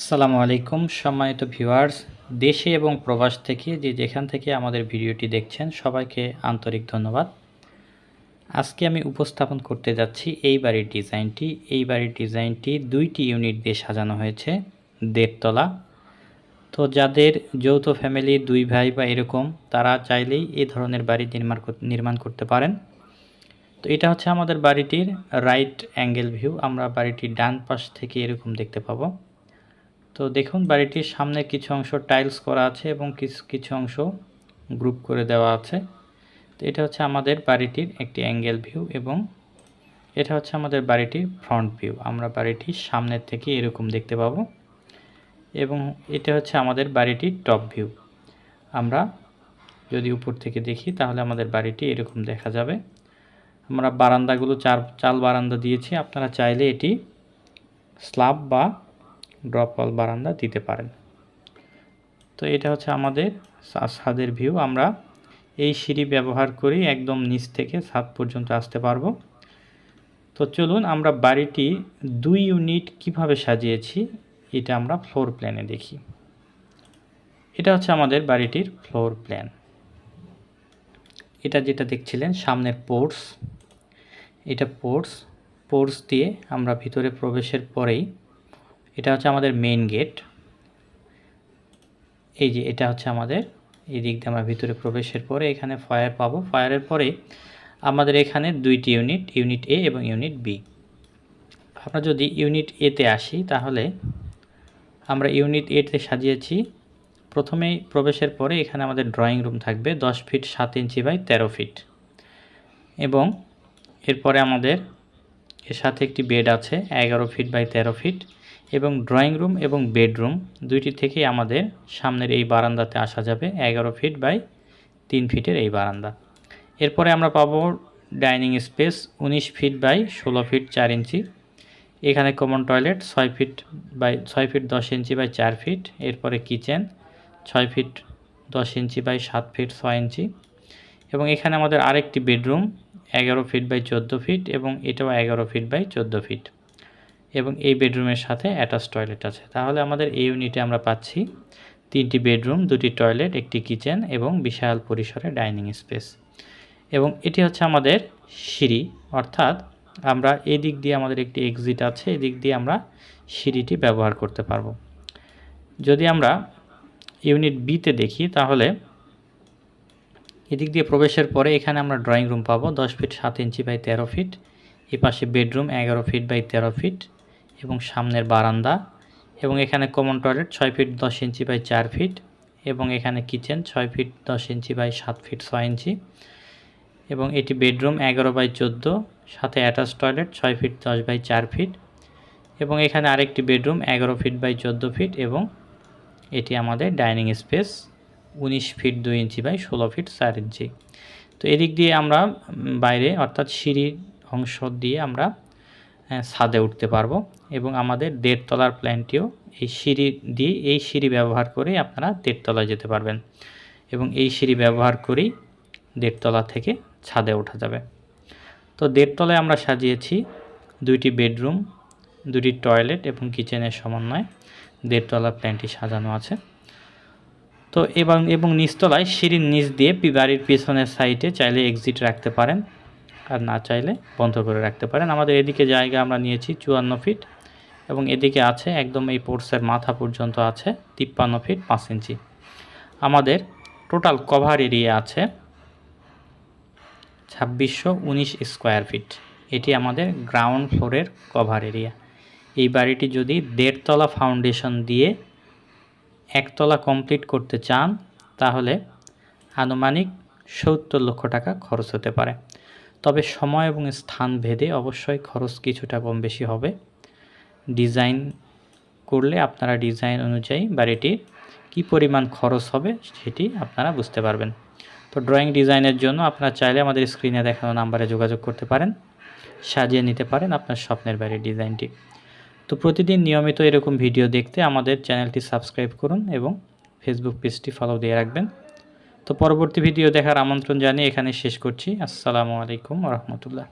আসসালামু আলাইকুম, সম্মানিত ভিউয়ার্স, দেশে এবং প্রবাস থেকে যে যেখান থেকে আমাদের ভিডিওটি দেখছেন, সবাইকে আন্তরিক ধন্যবাদ। আজকে আমি উপস্থাপন করতে যাচ্ছি এই বাড়ির ডিজাইনটি। এই বাড়ির ডিজাইনটি দুইটি ইউনিট দিয়ে সাজানো হয়েছে, দেড়তলা। তো যাদের যৌথ ফ্যামিলি, দুই ভাই বা এরকম, তারা চাইলেই এই ধরনের বাড়ি নির্মাণ নির্মাণ করতে পারেন। তো এটা হচ্ছে আমাদের বাড়িটির রাইট অ্যাঙ্গেল ভিউ। আমরা বাড়িটির ডান পাশ থেকে এরকম দেখতে পাবো। তো দেখুন, বাড়িটির সামনে কিছু অংশ টাইলস করা আছে এবং কিছু কিছু অংশ গ্রুপ করে দেওয়া আছে। তো এটা হচ্ছে আমাদের বাড়িটির একটি অ্যাঙ্গেল ভিউ এবং এটা হচ্ছে আমাদের বাড়িটির ফ্রন্ট ভিউ। আমরা বাড়িটির সামনের থেকে এরকম দেখতে পাবো এবং এটা হচ্ছে আমাদের বাড়িটির টপ ভিউ। আমরা যদি উপর থেকে দেখি, তাহলে আমাদের বাড়িটি এরকম দেখা যাবে। আমরা বারান্দাগুলো চার, চাল বারান্দা দিয়েছি। আপনারা চাইলে এটি স্ল্যাব বা ড্রপ ওয়াল বারান্দা দিতে পারেন। তো এটা হচ্ছে আমাদের ছাদের ভিউ আমরা এই সিঁড়ি ব্যবহার করি একদম নিচ থেকে ছাদ পর্যন্ত আসতে পারব। তো চলুন আমরা বাড়িটি দুই ইউনিট কীভাবে সাজিয়েছি এটা আমরা ফ্লোর প্ল্যানে দেখি। এটা হচ্ছে আমাদের বাড়িটির ফ্লোর প্ল্যান এটা যেটা দেখছিলেন, সামনের পোর্টস এটা পোর্টস পোর্টস দিয়ে আমরা ভিতরে প্রবেশের পরেই এটা হচ্ছে আমাদের মেইন গেট এই যে এটা হচ্ছে আমাদের এই দিক দিয়ে আমরা ভিতরে প্রবেশের পরে এখানে ফায়ার পাবো। ফায়ারের পরে আমাদের এখানে দুইটি ইউনিট ইউনিট এ এবং ইউনিট বি আমরা যদি ইউনিট এতে আসি, তাহলে আমরা ইউনিট এতে সাজিয়েছি। প্রথমেই প্রবেশের পরে এখানে আমাদের ড্রয়িং রুম থাকবে দশ ফিট সাত ইঞ্চি বাই তেরো ফিট এবং এরপরে আমাদের এর সাথে একটি বেড আছে, এগারো ফিট বাই তেরো ফিট এবং ড্রয়িং রুম এবং বেডরুম দুইটি থেকেই আমাদের সামনের এই বারান্দাতে আসা যাবে এগারো ফিট বাই তিন ফিটের এই বারান্দা। এরপরে আমরা পাবো ডাইনিং স্পেস উনিশ ফিট বাই ষোলো ফিট চার ইঞ্চি। এখানে কমন টয়লেট ছয় ফিট বাই ছয় ফিট দশ ইঞ্চি বাই চার ফিট। এরপরে কিচেন ছয় ফিট দশ ইঞ্চি বাই সাত ফিট ছয় ইঞ্চি। এবং এখানে আমাদের আরেকটি বেডরুম এগারো ফিট বাই চোদ্দ ফিট এবং এটাও এগারো ফিট বাই চোদ্দ ফিট। এবং এই বেডরুমের সাথে অ্যাটাচ টয়লেট আছে। তাহলে আমাদের এই ইউনিটে আমরা পাচ্ছি তিনটি বেডরুম, দুটি টয়লেট, একটি কিচেন এবং বিশাল পরিসরে ডাইনিং স্পেস। এবং এটি হচ্ছে আমাদের সিঁড়ি। অর্থাৎ আমরা এই দিক দিয়ে আমাদের একটি এক্সিট আছে, এদিক দিয়ে আমরা সিঁড়িটি ব্যবহার করতে পারব। যদি আমরা ইউনিট বিতে দেখি, তাহলে এদিক দিয়ে প্রবেশের পরে এখানে আমরা ড্রয়িং রুম পাবো, দশ ফিট সাত ইঞ্চি বাই তেরো ফিট। এ পাশে বেডরুম এগারো ফিট বাই তেরো ফিট। এবং সামনের বারান্দা এবং এখানে কমন টয়লেট ছয় ফিট দশ ইঞ্চি বাই চার ফিট এবং এখানে কিচেন ছয় ফিট দশ ইঞ্চি বাই সাত ফিট ছয় ইঞ্চি এবং এটি বেডরুম এগারো বাই চোদ্দ, সাথে অ্যাটাচ টয়লেট ছয় ফিট দশ বাই চার ফিট এবং এখানে আরেকটি বেডরুম এগারো ফিট বাই চোদ্দ ফিট এবং এটি আমাদের ডাইনিং স্পেস উনিশ ফিট দুই ইঞ্চি বাই ষোলো ফিট চার ইঞ্চি তো এদিক দিয়ে আমরা বাইরে অর্থাৎ সিঁড়ির অংশ দিয়ে আমরা ছাদে উঠতে পারব এবং আমাদের দেড়তলার প্ল্যানটিও এই সিঁড়ি দিয়ে এই সিঁড়ি ব্যবহার করে আপনারা দেড়তলায় যেতে পারবেন এবং এই সিঁড়ি ব্যবহার করেই দেড়তলা থেকে ছাদে ওঠা যাবে। তো দেড়তলায় আমরা সাজিয়েছি দুইটি বেডরুম, দুটি টয়লেট এবং কিচেনের সমন্বয়ে দেড়তলা প্ল্যানটি সাজানো আছে। তো এবং এবং নিচতলায় সিঁড়ির নিচ দিয়ে বাড়ির পিছনের সাইডে চাইলে এক্সিট রাখতে পারেন। আর না চাইলে বন্ধ করে রাখতে পারেন। আমাদের এদিকে জায়গা আমরা নিয়েছি চুয়ান্ন ফিট এবং এদিকে আছে একদম এই পোর্টসের মাথা পর্যন্ত আছে তিপ্পান্ন ফিট পাঁচ ইঞ্চি। আমাদের টোটাল কভার এরিয়া আছে ছাব্বিশশো উনিশ স্কোয়ার ফিট। এটি আমাদের গ্রাউন্ড ফ্লোরের কভার এরিয়া। এই বাড়িটি যদি দেড়তলা ফাউন্ডেশন দিয়ে একতলা কমপ্লিট করতে চান, তাহলে আনুমানিক সত্তর লক্ষ টাকা খরচ হতে পারে। তবে সময় এবং স্থান ভেদে অবশ্যই খরচ কিছুটা কম বেশি হবে। ডিজাইন করলে আপনারা ডিজাইন অনুযায়ী বাড়িটির কি পরিমাণ খরচ হবে সেটি আপনারা বুঝতে পারবেন। তো ড্রয়িং ডিজাইনের জন্য আপনারা চাইলে আমাদের স্ক্রিনে দেখানো নাম্বারে যোগাযোগ করতে পারেন, সাজিয়ে নিতে পারেন আপনার স্বপ্নের বাড়ির ডিজাইনটি। তো প্রতিদিন নিয়মিত এরকম ভিডিও দেখতে আমাদের চ্যানেলটি সাবস্ক্রাইব করুন এবং ফেসবুক পেজটি ফলো দিয়ে রাখবেন। তো পরবর্তী ভিডিও দেখার আমন্ত্রণ জানিয়ে এখানে শেষ করছি। আসসালামু আলাইকুম রহমতুল্লাহ।